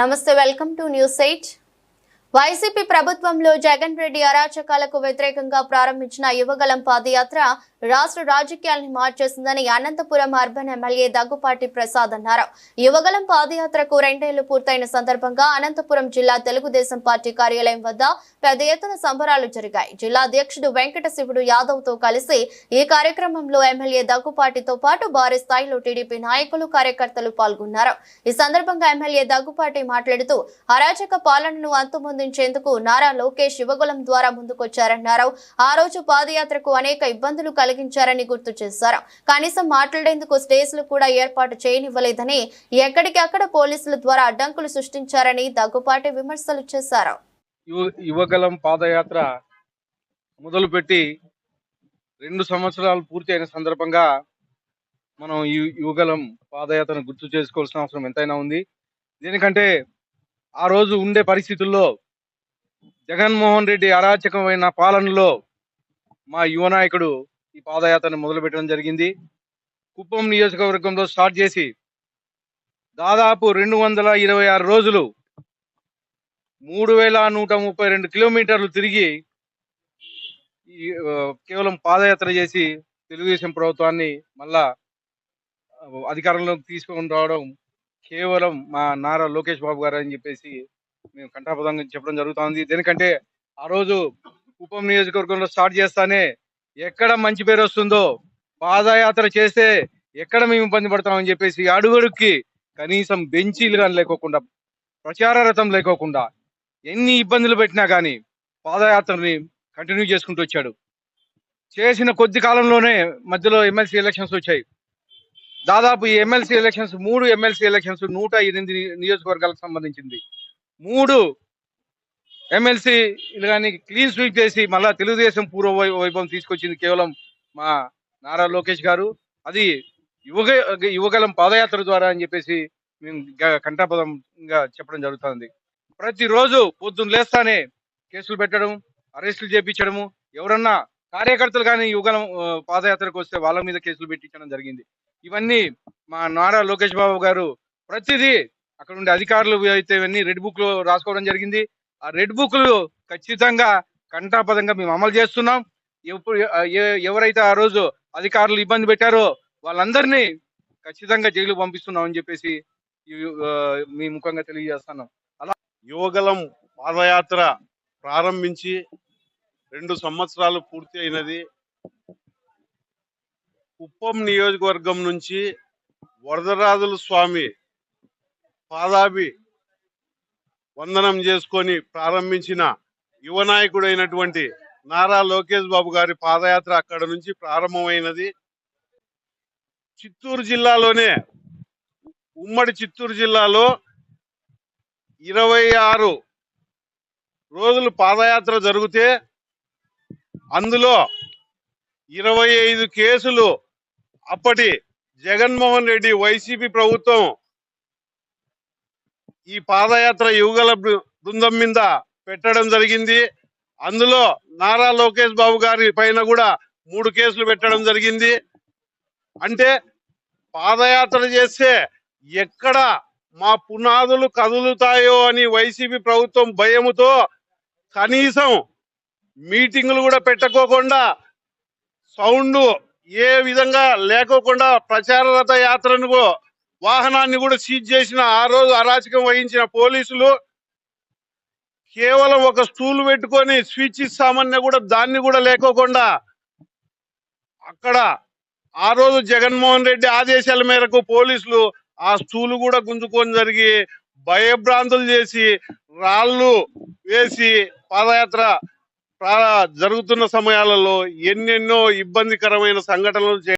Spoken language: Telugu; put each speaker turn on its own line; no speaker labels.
నమస్తే welcome to news eight. YCP ప్రభుత్వంలో జగన్ రెడ్డి అరాచకాలకు వ్యతిరేకంగా ప్రారంభించిన యువగలం పాదయాత్ర రాష్ట్ర రాజకీయాల్ని మార్చేసిందని అనంతపురం అర్బన్ ఎమ్మెల్యే దగ్గుపాటి ప్రసాద్ అన్నారు. యువగలం పాదయాత్రకు రెండేళ్ళు పూర్తయిన సందర్భంగా అనంతపురం జిల్లా తెలుగుదేశం పార్టీ కార్యాలయం వద్ద పెద్ద ఎత్తున సంబరాలు జరిగాయి. జిల్లా అధ్యక్షుడు వెంకట శివుడు యాదవ్తో కలిసి ఈ కార్యక్రమంలో ఎమ్మెల్యే దగ్గుపాటితో పాటు భారీ స్థాయిలో టీడీపీ నాయకులు కార్యకర్తలు పాల్గొన్నారు. ఈ సందర్భంగా ఎమ్మెల్యే దగ్గుపాటి మాట్లాడుతూ అరాచక పాలనను అంతుమొందించేందుకు నారా లోకేష్ యువగులం ద్వారా ముందుకొచ్చారన్నారు. ఆ రోజు పాదయాత్రకు అనేక ఇబ్బందులు కలిగి తొలగించారని గుర్తు చేశారు. కనీసం మాట్లాడేందుకు స్టేజ్లు కూడా ఏర్పాటు చేయనివ్వలేదని ఎక్కడికి అక్కడ పోలీసుల ద్వారా అడ్డంకులు సృష్టించారని దగ్గుపాటి విమర్శలు చేశారు.
యువ యువగలం పాదయాత్ర మొదలుపెట్టి రెండు సంవత్సరాలు పూర్తి అయిన సందర్భంగా మనం ఈ యువగలం పాదయాత్రను గుర్తు చేసుకోవాల్సిన అవసరం ఎంతైనా ఉంది. దీనికంటే ఆ రోజు ఉండే పరిస్థితుల్లో జగన్మోహన్ రెడ్డి అరాచకమైన పాలనలో మా యువ నాయకుడు ఈ పాదయాత్రను మొదలుపెట్టడం జరిగింది. కుప్పం నియోజకవర్గంలో స్టార్ట్ చేసి దాదాపు రెండు వందల ఇరవై ఆరు రోజులు మూడు వేల నూట ముప్పై రెండు కిలోమీటర్లు తిరిగి కేవలం పాదయాత్ర చేసి తెలుగుదేశం ప్రభుత్వాన్ని మళ్ళా అధికారంలోకి తీసుకొని రావడం కేవలం మా నారా లోకేష్ బాబు గారు అని చెప్పేసి మేము కంఠాపదంగా చెప్పడం జరుగుతుంది. దేనికంటే ఆ రోజు కుప్పం నియోజకవర్గంలో స్టార్ట్ చేస్తానే ఎక్కడ మంచి పేరు వస్తుందో పాదయాత్ర చేస్తే ఎక్కడ మేము ఇబ్బంది పడతామని చెప్పేసి అడుగడుక్కి కనీసం బెంచీలు కానీ లేకోకుండా ప్రచార రథం లేకోకుండా ఎన్ని ఇబ్బందులు పెట్టినా కానీ పాదయాత్రని కంటిన్యూ చేసుకుంటూ వచ్చాడు. చేసిన కొద్ది కాలంలోనే మధ్యలో ఎమ్మెల్సీ ఎలక్షన్స్ వచ్చాయి. దాదాపు ఈ ఎమ్మెల్సీ ఎలక్షన్స్ మూడు ఎమ్మెల్సీ ఎలక్షన్స్ నూట ఎనిమిది నియోజకవర్గాలకు సంబంధించింది. మూడు ఎమ్మెల్సీ కానీ క్లీన్ స్వీప్ చేసి మళ్ళా తెలుగుదేశం పూర్వ వై- వైభవం తీసుకొచ్చింది కేవలం మా నారా లోకేష్ గారు. అది యువగ యువగలం పాదయాత్ర ద్వారా అని చెప్పేసి మేము కంఠాపదంగా చెప్పడం జరుగుతుంది. ప్రతిరోజు పొద్దున్న లేస్తానే కేసులు పెట్టడం అరెస్టులు చేపించడము ఎవరన్నా కార్యకర్తలు కానీ యువగలం పాదయాత్రకు వస్తే వాళ్ళ మీద కేసులు పెట్టించడం జరిగింది. ఇవన్నీ మా నారా లోకేష్ బాబు గారు ప్రతిదీ అక్కడ ఉండే అధికారులు అయితే ఇవన్నీ రెడ్ బుక్లో రాసుకోవడం జరిగింది. ఆ రెడ్ బుక్ ఖచ్చితంగా కంఠాపదంగా మేము అమలు చేస్తున్నాం. ఎప్పుడు ఎవరైతే ఆ రోజు అధికారులు ఇబ్బంది పెట్టారో వాళ్ళందరినీ ఖచ్చితంగా జైలు పంపిస్తున్నాం అని చెప్పేసి మీ ముఖంగా తెలియజేస్తున్నాం.
అలా యువగలం పాదయాత్ర ప్రారంభించి రెండు సంవత్సరాలు పూర్తి అయినది. కుప్పం నియోజకవర్గం నుంచి వరదరాజుల స్వామి పాదాభి వందనం చేసుకొని ప్రారంభించిన యువ నాయకుడైనటువంటి నారా లోకేష్ బాబు గారి పాదయాత్ర అక్కడ నుంచి ప్రారంభమైనది. చిత్తూరు జిల్లాలోనే ఉమ్మడి చిత్తూరు జిల్లాలో ఇరవై ఆరు రోజులు పాదయాత్ర జరిగితే అందులో ఇరవై ఐదు కేసులు అప్పటి జగన్మోహన్ రెడ్డి వైసీపీ ప్రభుత్వం ఈ పాదయాత్ర యువగల బృ- బృందం మీద పెట్టడం జరిగింది. అందులో నారా లోకేష్ బాబు గారి పైన కూడా మూడు కేసులు పెట్టడం జరిగింది. అంటే పాదయాత్ర చేస్తే ఎక్కడ మా పునాదులు కదులుతాయో అని వైసీపీ ప్రభుత్వం భయముతో కనీసం మీటింగులు కూడా పెట్టుకోకుండా సౌండ్ ఏ విధంగా లేకోకుండా ప్రచార రథ యాత్రను వాహనాన్ని కూడా సీజ్ చేసిన ఆ రోజు అరాచకం వహించిన పోలీసులు కేవలం ఒక స్టూల్ పెట్టుకొని స్విచ్ ఇస్తామన్నా కూడా దాన్ని కూడా లేకోకుండా అక్కడ ఆ రోజు జగన్మోహన్ రెడ్డి ఆదేశాల మేరకు పోలీసులు ఆ స్టూలు కూడా గుంజుకొని జరిగి భయభ్రాంతులు చేసి రాళ్ళు వేసి పాదయాత్ర జరుగుతున్న సమయాలలో ఎన్నెన్నో ఇబ్బందికరమైన సంఘటనలు